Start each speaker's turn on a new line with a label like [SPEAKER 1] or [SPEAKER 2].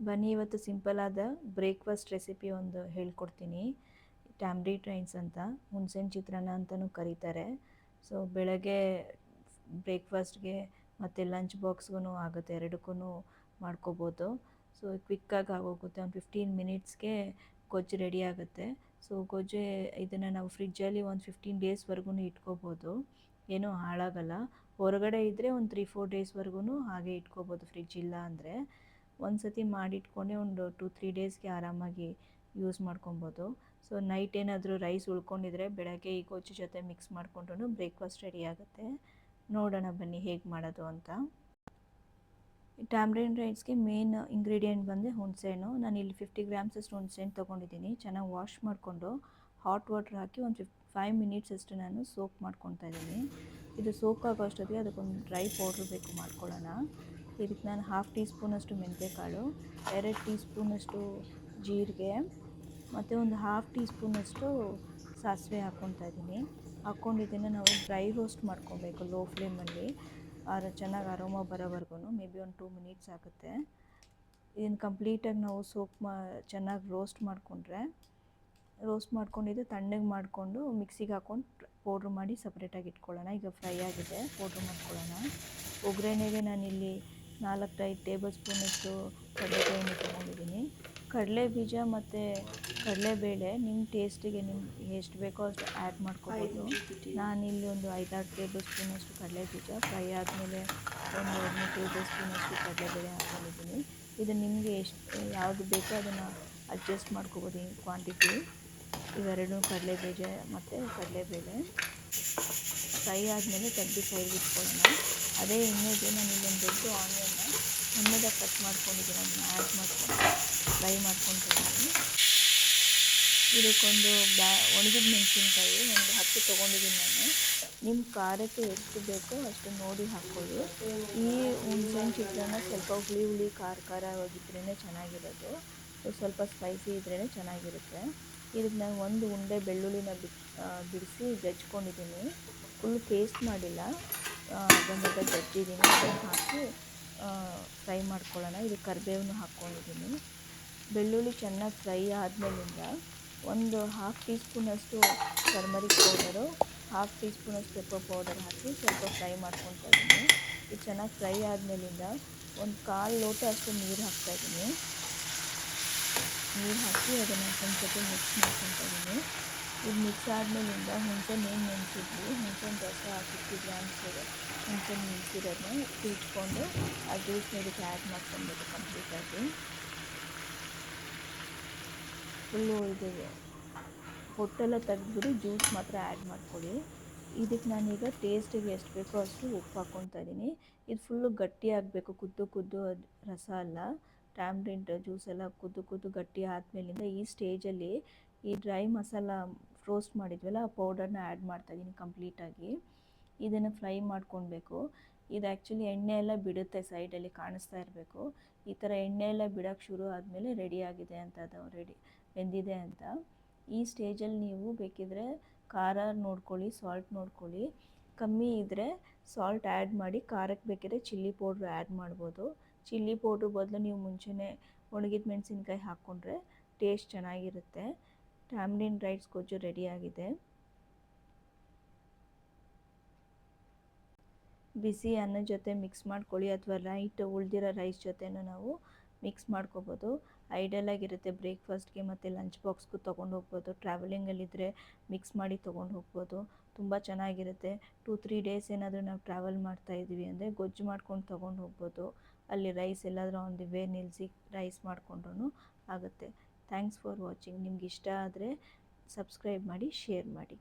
[SPEAKER 1] ಬನ್ನಿ, ಇವತ್ತು ಸಿಂಪಲ್ ಆದ ಬ್ರೇಕ್ಫಾಸ್ಟ್ ರೆಸಿಪಿ ಒಂದು ಹೇಳ್ಕೊಡ್ತೀನಿ. ಟ್ಯಾಮ್ರಿ ಟ್ರೈನ್ಸ್ ಅಂತ ಹುಣ್ಸೆನ್ ಚಿತ್ರಾನ್ನ ಅಂತಲೂ ಕರೀತಾರೆ. ಸೊ ಬೆಳಗ್ಗೆ ಬ್ರೇಕ್ಫಾಸ್ಟ್ಗೆ ಮತ್ತು ಲಂಚ್ ಬಾಕ್ಸ್ಗೂ ಆಗುತ್ತೆ ಎರಡಕ್ಕೂ ಮಾಡ್ಕೋಬೋದು. ಸೊ ಕ್ವಿಕ್ಕಾಗಿ ಆಗೋಗುತ್ತೆ, ಒಂದು ಫಿಫ್ಟೀನ್ ಮಿನಿಟ್ಸ್ಗೆ ಗೊಜ್ಜು ರೆಡಿ ಆಗುತ್ತೆ. ಸೊ ಗೊಜ್ಜು ಇದನ್ನು ನಾವು ಫ್ರಿಜ್ಜಲ್ಲಿ ಒಂದು ಫಿಫ್ಟೀನ್ ಡೇಸ್ವರೆಗೂ ಇಟ್ಕೋಬೋದು. ಏನೂ ಹಾಳಾಗಲ್ಲ. ಹೊರಗಡೆ ಇದ್ದರೆ ಒಂದು ತ್ರೀ ಫೋರ್ ಡೇಸ್ವರೆಗೂ ಹಾಗೆ ಇಟ್ಕೋಬೋದು ಫ್ರಿಜ್ ಇಲ್ಲ ಅಂದರೆ ಒಂದು ಸತಿ ಮಾಡಿಟ್ಕೊಂಡೆ ಒಂದು ಟು ತ್ರೀ ಡೇಸ್ಗೆ ಆರಾಮಾಗಿ ಯೂಸ್ ಮಾಡ್ಕೊಬೋದು. ಸೊ ನೈಟ್ ಏನಾದರೂ ರೈಸ್ ಉಳ್ಕೊಂಡಿದ್ರೆ ಬೆಳಗ್ಗೆ ಈ ಗೊಜ್ಜು ಜೊತೆ ಮಿಕ್ಸ್ ಮಾಡಿಕೊಂಡು ಬ್ರೇಕ್ಫಾಸ್ಟ್ ರೆಡಿ ಆಗುತ್ತೆ. ನೋಡೋಣ ಬನ್ನಿ ಹೇಗೆ ಮಾಡೋದು ಅಂತ. ಟ್ಯಾಮ್ರಿನ್ ರೈಸ್ಗೆ ಮೇನ್ ಇಂಗ್ರೀಡಿಯೆಂಟ್ ಬಂದರೆ ಹುಣಸೆಹಣ್ಣು. ನಾನು ಇಲ್ಲಿ ಫಿಫ್ಟಿ ಗ್ರಾಮ್ಸ್ ಅಷ್ಟು ಹುಣಸೆಹಣ್ಣು ತೊಗೊಂಡಿದ್ದೀನಿ. ಚೆನ್ನಾಗಿ ವಾಶ್ ಮಾಡಿಕೊಂಡು ಹಾಟ್ ವಾಟ್ರ್ ಹಾಕಿ ಒಂದು ಫಿಫ್ ಫೈವ್ ಮಿನಿಟ್ಸ್ ಅಷ್ಟು ನಾನು ಸೋಕ್ ಮಾಡ್ಕೊತಾ ಇದ್ದೀನಿ. ಇದು ಸೋಕ್ ಆಗೋ ಅಷ್ಟೊತ್ತಿಗೆ ಅದಕ್ಕೊಂದು ಡ್ರೈ ಪೌಡ್ರ್ ಬೇಕು ಮಾಡ್ಕೊಳ್ಳೋಣ. ಇದಕ್ಕೆ ನಾನು ಹಾಫ್ ಟೀ ಸ್ಪೂನಷ್ಟು ಮೆಂತ್ಯಕಾಳು ಎರಡು ಟೀ ಸ್ಪೂನಷ್ಟು ಜೀರಿಗೆ, ಮತ್ತು ಒಂದು ಹಾಫ್ ಟೀ ಸ್ಪೂನಷ್ಟು ಸಾಸಿವೆ ಹಾಕ್ಕೊತಾ ಇದ್ದೀನಿ. ಹಾಕ್ಕೊಂಡಿದ್ದನ್ನು ನಾವು ಡ್ರೈ ರೋಸ್ಟ್ ಮಾಡ್ಕೊಬೇಕು ಲೋ ಫ್ಲೇಮಲ್ಲಿ ಆರ ಚೆನ್ನಾಗಿ ಅರೋಮ ಬರೋವರೆಗೂ ಮೇ ಬಿ ಒಂದು ಟೂ ಮಿನಿಟ್ಸ್ ಆಗುತ್ತೆ. ಇದನ್ನು ಕಂಪ್ಲೀಟಾಗಿ ನಾವು ಸೋಪ್ ಮಾ, ಚೆನ್ನಾಗಿ ರೋಸ್ಟ್ ಮಾಡಿಕೊಂಡ್ರೆ ರೋಸ್ಟ್ ಮಾಡ್ಕೊಂಡಿದ್ದು ತಣ್ಣಗೆ ಮಾಡಿಕೊಂಡು ಮಿಕ್ಸಿಗೆ ಹಾಕ್ಕೊಂಡು ಪೌಡ್ರ್ ಮಾಡಿ ಸಪ್ರೇಟಾಗಿ ಇಟ್ಕೊಳ್ಳೋಣ. ಈಗ ಫ್ರೈ ಆಗಿದೆ ಪೌಡ್ರ್ ಮಾಡ್ಕೊಳ್ಳೋಣ. ಒಗ್ಗರಣೆಗೆ ನಾನಿಲ್ಲಿ ನಾಲ್ಕೈದು ಟೇಬಲ್ ಸ್ಪೂನಷ್ಟು ಕಡಲೆಕಾಯನ್ನು ತೊಗೊಂಡಿದ್ದೀನಿ ಕಡಲೆ ಬೀಜ ಮತ್ತು ಕಡಲೆಬೇಳೆ ನಿಮ್ಮ ಟೇಸ್ಟಿಗೆ ನಿಮ್ಗೆ ಎಷ್ಟು ಬೇಕೋ ಅಷ್ಟು ಆ್ಯಡ್ ಮಾಡ್ಕೋಬೋದು. ಇಲ್ಲಿ ಒಂದು ಐದಾರು ಟೇಬಲ್ ಸ್ಪೂನಷ್ಟು ಕಡಲೆ ಬೀಜ, ಫ್ರೈ ಆದಮೇಲೆ ಒಂದು ಎರಡು ಮೂರು ಟೇಬಲ್ ಸ್ಪೂನಷ್ಟು ಕಡಲೆಬೇಳೆ ಹಾಕೊಂಡಿದ್ದೀನಿ. ಇದು ನಿಮಗೆ ಎಷ್ಟು, ಯಾವುದು ಬೇಕೋ ಅದನ್ನು ಅಡ್ಜಸ್ಟ್ ಮಾಡ್ಕೋಬೋದು ಕ್ವಾಂಟಿಟಿ. ಇವೆರಡು ಕಡಲೆ ಬೀಜ ಮತ್ತು ಕಡಲೆಬೇಳೆ. ಫ್ರೈ ಆದಮೇಲೆ ತೆಗೆದು ಸೈಡ್ಗೆ ಇಟ್ಕೊಳ್ಳೋಣ. ಅದೇ ಎಣ್ಣೆಗೆ ನಾನು ಇಲ್ಲೊಂದು ದೊಡ್ಡ ಆನಿಯನ್ನ ಸಣ್ಣದಾಗಿ ಕಟ್ ಮಾಡ್ಕೊಂಡಿದ್ದೀನಿ. ಅದನ್ನ ಆ್ಯಡ್ ಮಾಡ್ಕೊಂಡು ಫ್ರೈ ಮಾಡ್ಕೊತಿದ್ದೀನಿ ಇದಕ್ಕೊಂದು ಬ್ಯಾ, ಒಣಗಿದ ಮೆಣಸಿನ್ಕಾಯಿ ಒಂದು ಹತ್ತು ತೊಗೊಂಡಿದ್ದೀನಿ ನಾನು. ನಿಮ್ಮ ಖಾರಕ್ಕೆ ಎಷ್ಟು ಬೇಕೋ ಅಷ್ಟು ನೋಡಿ ಹಾಕ್ಕೊಳ್ಳಿ ಈ ಹುಣ್ಸೆಣ್ ಚಿತ್ರಾನ್ನ ಸ್ವಲ್ಪ ಹುಳಿ ಹುಳಿ, ಖಾರ ಖಾರವಾಗಿದ್ರೇ ಚೆನ್ನಾಗಿರೋದು. ಸ್ವಲ್ಪ ಸ್ಪೈಸಿ ಇದ್ರೇ ಚೆನ್ನಾಗಿರುತ್ತೆ. ಇದಕ್ಕೆ ನಾನು ಒಂದು ಉಂಡೆ ಬೆಳ್ಳುಳ್ಳಿನ ಬಿಡಿಸಿ ಜಜ್ಕೊಂಡಿದ್ದೀನಿ ಫುಲ್ ಪೇಸ್ಟ್ ಮಾಡಿಲ್ಲ. ಅದನ್ನೆಲ್ಲ ಜಜ್ಜಿದ್ದೀನಿ ಅದನ್ನು ಹಾಕಿ ಫ್ರೈ ಮಾಡ್ಕೊಳ್ಳೋಣ. ಇದು ಕರಿಬೇವನ್ನು ಹಾಕ್ಕೊಂಡಿದ್ದೀನಿ ಬೆಳ್ಳುಳ್ಳಿ ಚೆನ್ನಾಗಿ ಫ್ರೈ ಆದಮೇಲಿಂದ ಒಂದು ಹಾಫ್ ಟೀ ಸ್ಪೂನಷ್ಟು ಟರ್ಮರಿಕ್ ಪೌಡರು ಹಾಫ್ ಟೀ ಸ್ಪೂನಷ್ಟು ಪೆಪ್ಪರ್ ಪೌಡರ್ ಹಾಕಿ ಸ್ವಲ್ಪ ಫ್ರೈ ಮಾಡ್ಕೊತಾ ಇದ್ದೀನಿ ಇದು ಚೆನ್ನಾಗಿ ಫ್ರೈ ಆದಮೇಲಿಂದ ಒಂದು ಕಾಲು ಲೋಟ ಅಷ್ಟು ನೀರು ಹಾಕ್ತಾಯಿದ್ದೀನಿ ನೀರು ಹಾಕಿ ಅದನ್ನು ಸ್ವಲ್ಪ ಮಿಕ್ಸ್ ಮಾಡ್ಕೊತಾ ಇದ್ದೀನಿ ಇದು ಮಿಕ್ಸ್ ಆದಮೇಲಿಂದ ಹುಣಸೆ ಮೇನ್ ನೆನೆಸಿದ್ವಿ ಹುಣಸೆಹಣ್ಣು ರಸ ಫಿಫ್ಟಿ ಗ್ರಾಮ್ಸ್ ಇಟ್ಕೊಂಡು ಆ ಜ್ಯೂಸ್ ನೀರಿಗೆ ಆ್ಯಡ್ ಮಾಡ್ಕೊಬೇಕು ಕಂಪ್ಲೀಟಾಗಿ ಫುಲ್ಲು ಇದು ಹೊಟ್ಟೆಲ್ಲ ತೆಗೆದ್ಬಿಟ್ಟು ಜ್ಯೂಸ್ ಮಾತ್ರ ಆ್ಯಡ್ ಮಾಡ್ಕೊಳ್ಳಿ. ಇದಕ್ಕೆ ನಾನೀಗ ಟೇಸ್ಟಿಗೆ ಎಷ್ಟು ಬೇಕೋ ಅಷ್ಟು ಉಪ್ಪು ಹಾಕ್ಕೊತಾ ಇದ್ದೀನಿ ಇದು ಫುಲ್ಲು ಗಟ್ಟಿ ಆಗಬೇಕು, ಕುದ್ದು ಕುದ್ದು ರಸ ಅಲ್ಲ. ಟ್ಯಾಮ್ರಿಂಟ್ ಜ್ಯೂಸ್ ಎಲ್ಲ ಕುದ್ದು ಕುದ್ದು ಗಟ್ಟಿ ಆದಮೇಲಿಂದ ಈ ಸ್ಟೇಜಲ್ಲಿ ಈ ಡ್ರೈ ಮಸಾಲ ರೋಸ್ಟ್ ಮಾಡಿದ್ವಲ್ಲ, ಆ ಪೌಡರ್ನ ಆ್ಯಡ್ ಮಾಡ್ತಾಯಿದ್ದೀನಿ ಕಂಪ್ಲೀಟಾಗಿ ಇದನ್ನು ಫ್ರೈ ಮಾಡ್ಕೊಳ್ಬೇಕು. ಇದು ಆ್ಯಕ್ಚುಲಿ ಎಣ್ಣೆ ಎಲ್ಲ ಬಿಡುತ್ತೆ ಸೈಡಲ್ಲಿ ಕಾಣಿಸ್ತಾ ಇರಬೇಕು. ಈ ಥರ ಎಣ್ಣೆ ಎಲ್ಲ ಬಿಡೋಕ್ಕೆ ಶುರು ಆದಮೇಲೆ ರೆಡಿ ಆಗಿದೆ ಅಂತ ಅದು ರೆಡಿ ಬೆಂದಿದೆ ಅಂತ. ಈ ಸ್ಟೇಜಲ್ಲಿ ನೀವು ಬೇಕಿದ್ರೆ ಖಾರ ನೋಡ್ಕೊಳ್ಳಿ ಸಾಲ್ಟ್ ನೋಡ್ಕೊಳ್ಳಿ. ಕಮ್ಮಿ ಇದ್ದರೆ ಸಾಲ್ಟ್ ಆ್ಯಡ್ ಮಾಡಿ ಖಾರಕ್ಕೆ ಬೇಕಿದ್ರೆ ಚಿಲ್ಲಿ ಪೌಡ್ರ್ ಆ್ಯಡ್ ಮಾಡ್ಬೋದು. ಚಿಲ್ಲಿ ಪೌಡ್ರ್ ಬದಲು ನೀವು ಮುಂಚೆನೇ ಒಣಗಿದ ಮೆಣಸಿನ್ಕಾಯಿ ಹಾಕ್ಕೊಂಡ್ರೆ ಟೇಸ್ಟ್ ಚೆನ್ನಾಗಿರುತ್ತೆ. ಟ್ಯಾಮ್ಲಿನ್ ರೈಸ್ ಗೊಜ್ಜು ರೆಡಿಯಾಗಿದೆ ಬಿಸಿ ಅನ್ನದ ಜೊತೆ ಮಿಕ್ಸ್ ಮಾಡ್ಕೊಳ್ಳಿ ಅಥವಾ ರೈಟ್ ಉಳಿದಿರೋ ರೈಸ್ ಜೊತೆನೂ ನಾವು ಮಿಕ್ಸ್ ಮಾಡ್ಕೋಬೋದು. ಐಡಲಾಗಿರುತ್ತೆ ಬ್ರೇಕ್ಫಾಸ್ಟ್ಗೆ ಮತ್ತು ಲಂಚ್ ಬಾಕ್ಸ್ಗೂ ತೊಗೊಂಡು ಹೋಗ್ಬೋದು. ಟ್ರಾವೆಲಿಂಗಲ್ಲಿದ್ದರೆ ಮಿಕ್ಸ್ ಮಾಡಿ ತೊಗೊಂಡು ಹೋಗ್ಬೋದು. ತುಂಬ ಚೆನ್ನಾಗಿರುತ್ತೆ. ಟೂ ತ್ರೀ ಡೇಸ್ ಏನಾದರೂ ನಾವು ಟ್ರಾವೆಲ್ ಮಾಡ್ತಾ ಇದ್ದೀವಿ ಅಂದರೆ ಗೊಜ್ಜು ಮಾಡ್ಕೊಂಡು ತೊಗೊಂಡು ಹೋಗ್ಬೋದು. ಅಲ್ಲಿ ರೈಸ್ ಎಲ್ಲಾದರೂ ಆನ್ ದಿ ವೇ ನಿಲ್ಲಿಸಿ ರೈಸ್ ಮಾಡಿಕೊಂಡ್ರೂ ಆಗುತ್ತೆ. ಥ್ಯಾಂಕ್ಸ್ ಫಾರ್ ವಾಚಿಂಗ್ ನಿಮ್ಗೆ ಇಷ್ಟ ಆದರೆ ಸಬ್ಸ್ಕ್ರೈಬ್ ಮಾಡಿ ಶೇರ್ ಮಾಡಿ.